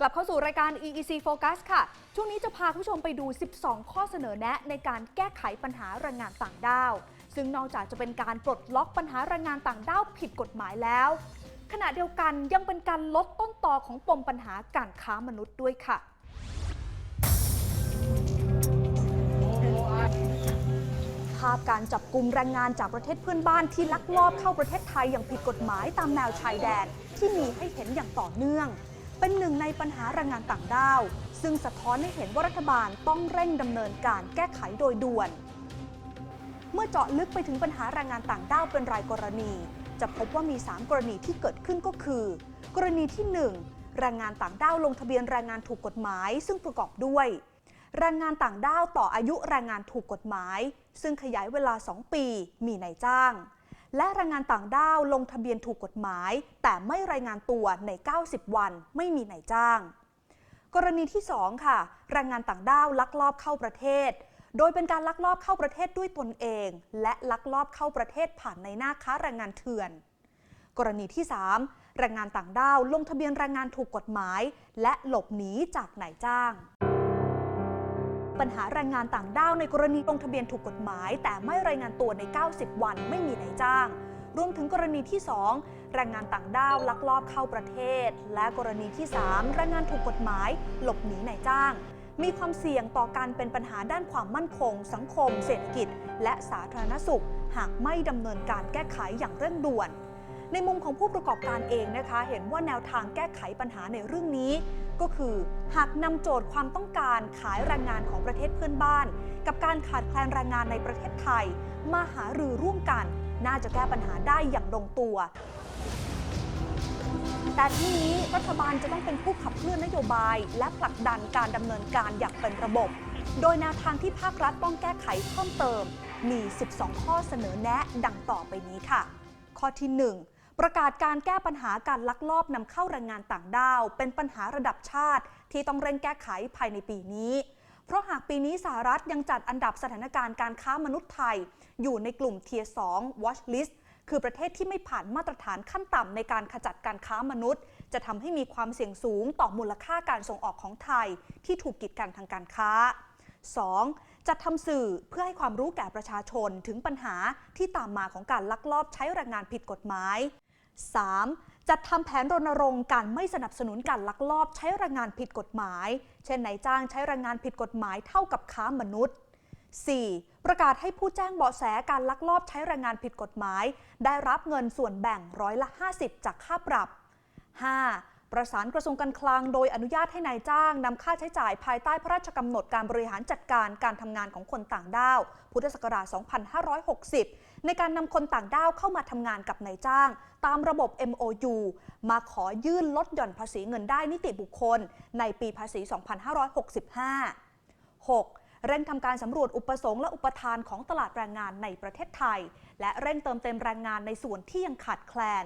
กลับเข้าสู่รายการ EEC Focus ค่ะ ช่วงนี้จะพาคุณผู้ชมไปดู 12 ข้อเสนอแนะในการแก้ไขปัญหาแรงงานต่างด้าว ซึ่งนอกจากจะเป็นการปลดล็อกปัญหาแรงงานต่างด้าวผิดกฎหมายแล้ว ขณะเดียวกันยังเป็นการลดต้นตอของปมปัญหาการค้ามนุษย์ด้วยค่ะภาพการจับกลุ่มแรงงานจากประเทศเพื่อนบ้านที่ลักลอบเข้าประเทศไทยอย่างผิดกฎหมายตามแนวชายแดนที่มีให้เห็นอย่างต่อเนื่อง เป็นหนึ่งในปัญหาแรงงานต่างด้าว ซึ่งสะท้อนให้เห็นว่ารัฐบาลต้องเร่งดำเนินการแก้ไขโดยด่วน เมื่อเจาะลึกไปถึงปัญหาแรงงานต่างด้าวเป็นรายกรณี จะพบว่ามี 3 กรณีที่เกิดขึ้นก็คือ กรณีที่ 1 แรงงานต่างด้าวลงทะเบียนแรงงานถูกกฎหมาย ซึ่งประกอบด้วย แรงงานต่างด้าวต่ออายุแรงงานถูกกฎหมาย ซึ่งขยายเวลา 2 ปี มีนายจ้าง และแรงงานต่างด้าวลงทะเบียนถูกกฎหมาย แต่ไม่รายงานตัวใน 90 วันไม่มีนายจ้าง กรณีที่ 2 ค่ะ แรงงานต่างด้าวลักลอบเข้าประเทศ โดยเป็นการลักลอบเข้าประเทศด้วยตนเอง และลักลอบเข้าประเทศผ่านในหน้าค้าแรงงานเถื่อน กรณีที่ 3 แรงงานต่างด้าวลงทะเบียนแรงงานถูกกฎหมาย และหลบหนีจากนายจ้าง ปัญหาแรงงานต่างด้าวในกรณีลงทะเบียนถูกกฎหมาย แต่ไม่รายงานตัวใน 90 วันไม่มีนายจ้าง รวมถึงกรณีที่ 2 แรงงานต่างด้าวลักลอบเข้าประเทศ และกรณีที่ 3 แรงงานถูกกฎหมาย หลบหนีนายจ้าง มีความเสี่ยงต่อการเป็นปัญหาด้านความมั่นคง สังคม เศรษฐกิจ และสาธารณสุข หากไม่ดำเนินการแก้ไขอย่างเร่งด่วน ในมุมของผู้ประกอบการเองนะคะ เห็นว่าแนวทางแก้ไขปัญหาในเรื่องนี้ ก็คือ หากนำโจทย์ความต้องการขายแรงงานของประเทศเพื่อนบ้าน กับการขาดแคลนแรงงานในประเทศไทย มาหารือร่วมกัน น่าจะแก้ปัญหาได้อย่างลงตัวแต่ที่นี้รัฐบาลจะต้องเป็นผู้ขับเคลื่อนนโยบาย และผลักดันการดำเนินการอย่างเป็นระบบ โดยแนวทางที่ภาครัฐต้องแก้ไขเพิ่มเติม มี 12 ข้อเสนอแนะดังต่อไปนี้ค่ะ ข้อที่ 1 ประกาศการแก้ปัญหาการลักลอบนำเข้าแรงงานต่างด้าว เป็นปัญหาระดับชาติ ที่ต้องเร่งแก้ไขภายในปีนี้ เพราะหากปีนี้สหรัฐยังจัดอันดับสถานการณ์การค้ามนุษย์ไทย อยู่ในกลุ่ม Tier 2 Watch List คือประเทศที่ไม่ผ่านมาตรฐานขั้นต่ำในการขจัดการค้ามนุษย์ จะทำให้มีความเสี่ยงสูงต่อมูลค่าการส่งออกของไทย ที่ถูกกีดกันทางการค้า 2. จัดทำสื่อเพื่อให้ความรู้แก่ประชาชนถึงปัญหาที่ตามมาของการลักลอบใช้แรงงานผิดกฎหมาย 3. จัดทำแผนรณรงค์การไม่สนับสนุนการลักลอบใช้แรงงานผิดกฎหมาย เช่นนายจ้างใช้แรงงานผิดกฎหมายเท่ากับค้ามนุษย์ 4. ประกาศให้ผู้แจ้งเบาะแสการลักลอบใช้แรงงานผิดกฎหมาย ได้รับเงินส่วนแบ่งร้อยละ 50 จากค่าปรับ 5. ประสานกระทรวงการคลังโดยอนุญาตให้นายจ้างนำค่าใช้จ่ายภายใต้พระราชกำหนดการบริหารจัดการการทำงานของคนต่างด้าว พุทธศักราช 2560 ในการนำคนต่างด้าวเข้ามาทำงานกับนายจ้าง ตามระบบ MOU มาขอยื่นลดหย่อนภาษีเงินได้นิติบุคคล ในปีภาษี 2565 6. เร่งทำการสำรวจอุปสงค์และอุปทานของตลาดแรงงานในประเทศไทย และเร่งเติมเต็มแรงงานในส่วนที่ยังขาดแคลน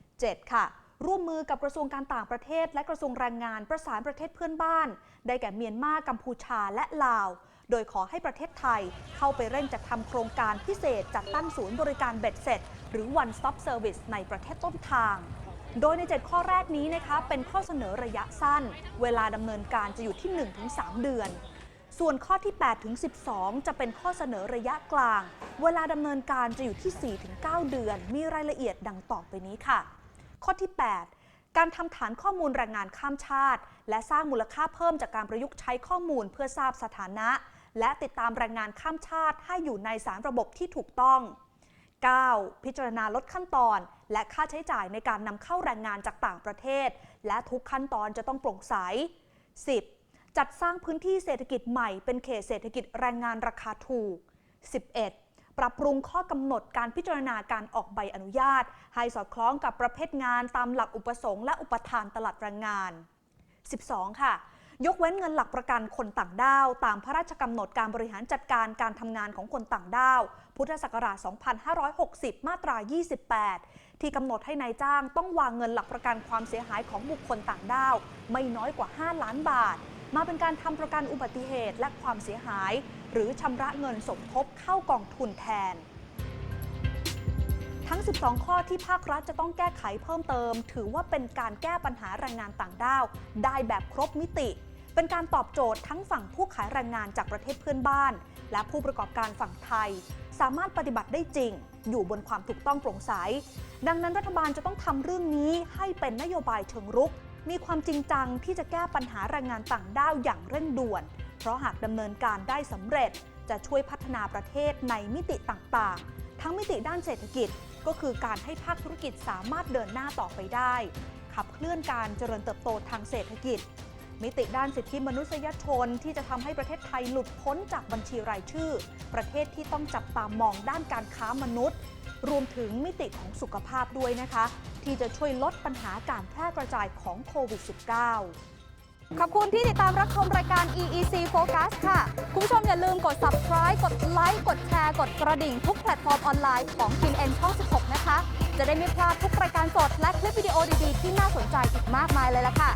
7. ค่ะ ร่วมมือกับกระทรวงการต่างประเทศ และกระทรวงแรงงานประสานประเทศเพื่อนบ้าน ได้แก่เมียนมากัมพูชาและลาว โดยขอให้ประเทศไทยเข้าไปเร่งจัดทำโครงการพิเศษจัดตั้งศูนย์บริการเบ็ดเสร็จ หรือ one stop service ในประเทศต้นทาง โดยใน 7 ข้อแรกนี้นะคะเป็นข้อเสนอระยะสั้น เวลาดำเนินการจะอยู่ที่ 1-3 เดือนส่วนข้อที่ 8 ถึง 12 จะเป็นข้อเสนอระยะกลาง เวลาดำเนินการจะอยู่ที่ 4 ถึง 9 เดือน มีรายละเอียดดังต่อไปนี้ค่ะ ข้อที่ 8 การทำฐานข้อมูลแรงงานข้ามชาติ และสร้างมูลค่าเพิ่มจากการประยุกต์ใช้ข้อมูลเพื่อทราบสถานะ และติดตามแรงงานข้ามชาติให้อยู่ในสารระบบที่ถูกต้อง 9. พิจารณาลดขั้นตอน และค่าใช้จ่ายในการนำเข้าแรงงานจากต่างประเทศ และทุกขั้นตอนจะต้องโปร่งใส 10. จัดสร้างพื้นที่เศรษฐกิจใหม่เป็นเขตเศรษฐกิจแรงงานราคาถูก 11. ปรับปรุงข้อกำหนดการพิจารณาการออกใบอนุญาต ให้สอดคล้องกับประเภทงานตามหลักอุปสงค์และอุปทานตลาดแรงงาน 12 ค่ะยกเว้นเงินหลักประกันคนต่างด้าว ตามพระราชกำหนดการบริหารจัดการการทำงานของคนต่างด้าว พุทธศักราช 2560 มาตรา 28 ที่กำหนดให้ในายจ้างต้องวางเงินหลักประกันความเสียหายของบุคคลต่างด้าว ไม่น้อยกว่า 5 ล้านบาท มาเป็นการทำประกันอุบัติเหตุและความเสียหาย หรือชำระเงินสมทบเข้ากองทุนแทน ทั้ง 12 ข้อที่ภาครัฐจะต้องแก้ไขเพิ่มเติม ถือว่าเป็นการแก้ปัญหาแรงงานต่างด้าว ได้แบบครบมิติ เป็นการตอบโจทย์ทั้งฝั่งผู้ขายแรงงานจากประเทศเพื่อนบ้าน และผู้ประกอบการฝั่งไทย สามารถปฏิบัติได้จริง อยู่บนความถูกต้องโปร่งใส ดังนั้นรัฐบาลจะต้องทำเรื่องนี้ให้เป็นนโยบายเชิงรุกมีความจริงจังที่จะแก้ปัญหาแรงงานต่างด้าวอย่างเร่งด่วน เพราะหากดำเนินการได้สำเร็จจะช่วยพัฒนาประเทศในมิติต่างๆ ทั้งมิติด้านเศรษฐกิจก็คือการให้ภาคธุรกิจสามารถเดินหน้าต่อไปได้ ขับเคลื่อนการเจริญเติบโตทางเศรษฐกิจ มิติด้านสิทธิมนุษยชนที่จะทำให้ประเทศไทยหลุดพ้นจากบัญชีรายชื่อ ประเทศที่ต้องจับตามองด้านการค้ามนุษย์ รวมถึงมิติของสุขภาพด้วยนะคะ ที่จะช่วยลดปัญหาการแพร่กระจายของโควิด -19 ขอบคุณที่ติดตามรับชมรายการ EEC Focus ค่ะ คุณผู้ชมอย่าลืมกด subscribe กดไลค์กดแชร์กดกระดิ่งทุกแพลตฟอร์มออนไลน์ของ TNN ช่อง 16 นะคะ จะได้ไม่พลาดทุกรายการสดและคลิปวิดีโอดีๆ ที่น่าสนใจอีกมากมายเลยล่ะค่ะ